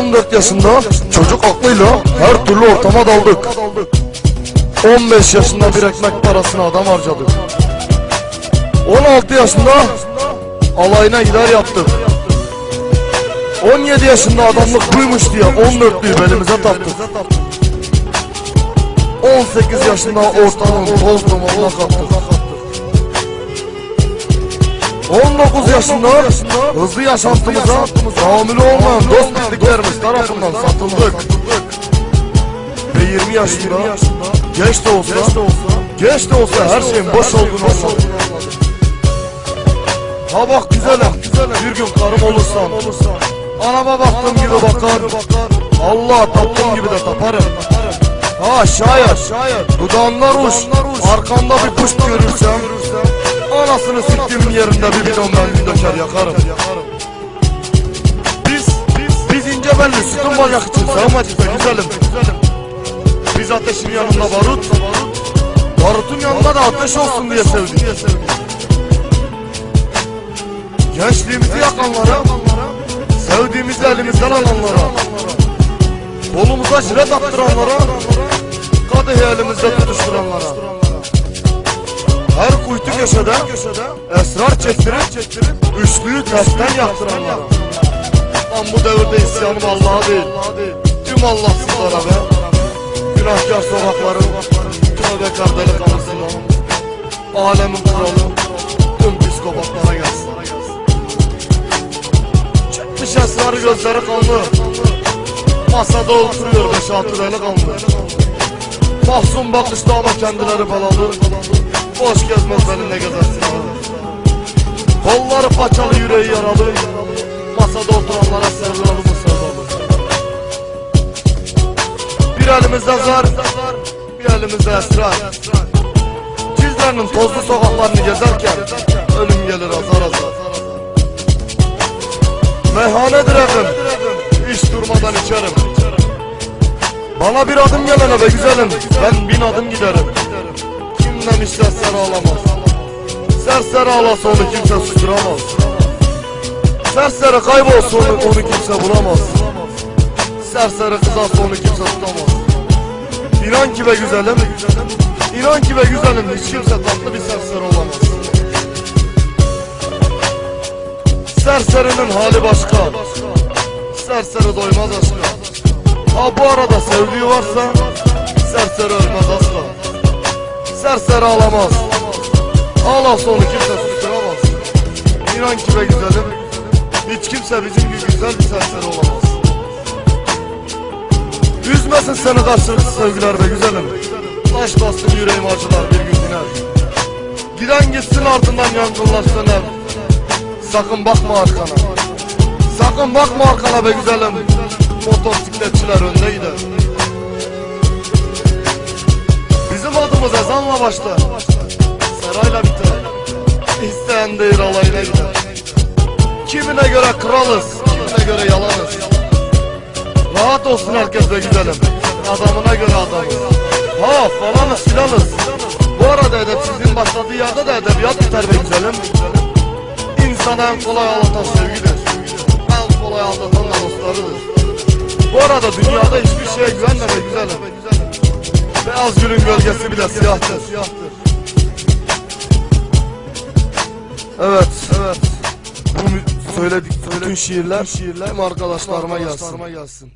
14 yaşında çocuk aklıyla her türlü ortama daldık. 15 yaşında bir ekmek parasına adam harcadık. 16 yaşında alayına gider yaptık. 17 yaşında adamlık buymuş diye 14 büyü belimize taktık. 18 yaşında ortamın toz dumanına kattık. 19 yaşında hızlı yaşantımıza tahammülü olmayan dost tarafından satıldık. Ve 20 yaşında geç de olsa, geç de olsa her şeyin boş olduğunu anladık. Ha bak güzelim, bir gün karım olursan, anama baktığım gibi bakar, Allah taptığım gibi de taparım. Ha şayet, dudağında ruj, arkamda bir kuş görürsem, anasını siktiğimin yerinde bir bidon benzin döker yakarım. Biz, biz, ince belli sütun bacak için sevmedik be güzelim. Biz ateşin yanında barut, barutun yanında da ateş olsun diye sevdik. Gençliğimizi yakanlara, sevdiğimizi elimizden alanlara, kolumuza jilet attıranlara, kadehi elimizde tutuşturanlara. Her kuytu köşede esrar çektirip üçlüyü tersten yaktıranlara. Lan bu devirde isyanım Allah'a değil, tüm Allahsızlara be. Günahkar sokakların, tövbekar delikanlısına, alemin kralı, tüm psikopatlara gelsin. Çıkmış esrarı gözleri kanlı, masada oturuyor beş altı delikanlı. Mahzun bakışta ama kendileri belalı, boş gezmez benimle gezersin. Kolları paçalı yüreği yaralı, masada oturanlara sevdalı mı sevdalı. Bir elimizde zar, bir elimizde esrar. Cizre'nin tozlu sokaklarını gezerken ölüm gelir azar azar. Meyhanedir evim, hiç durmadan içerim. Bana bir adım gelene be güzelim, ben bin adım giderim. Kimden iş serseri alamaz. Serseri onu kimse susturamaz. Serseri kaybolsa onu, onu kimse bulamaz. Serseri kızarsa onu kimse tutamaz. İnan ki be güzelim, inan ki be güzelim hiç kimse tatlı bir serseri olamaz. Serserinin hali başka, serseri doymaz aşka. Ha bu arada sevdiği varsa, serseri ölmez asla. Serseri ağlamaz, ağlarsa onu kimse susturamaz. İnan ki be güzelim, hiç kimse bizim gibi güzel bir serseri olamaz. Üzmesin seni karşılıklı sevgiler be güzelim. Taş bastım yüreğim acılar bir gün diner Giden gitsin ardından yangınlaşsın ev. Sakın bakma arkana. Sakın bakma arkana be güzelim. Motosikletçiler önde gider Adımız ezanla başlar Serayla biter. İsteyen değil alayına gider. Kimine göre kralız Kimine göre yalanız. Rahat olsun herkes be güzelim Adamına göre adamız. Ha falanız filanız. Bu arada edepsizliğin başladığı yerde de edebiyat biter be güzelim. İnsanı en kolay aldatan sevgidir. En kolay aldatan da dostlarıdır. Bu arada dünyada hiçbir şeye güvenme be güzelim Beyaz gülün gölgesi bile siyahtır Evet, evet. Bu mü- söyledik bütün şiirler, şiirler arkadaşlarıma gelsin.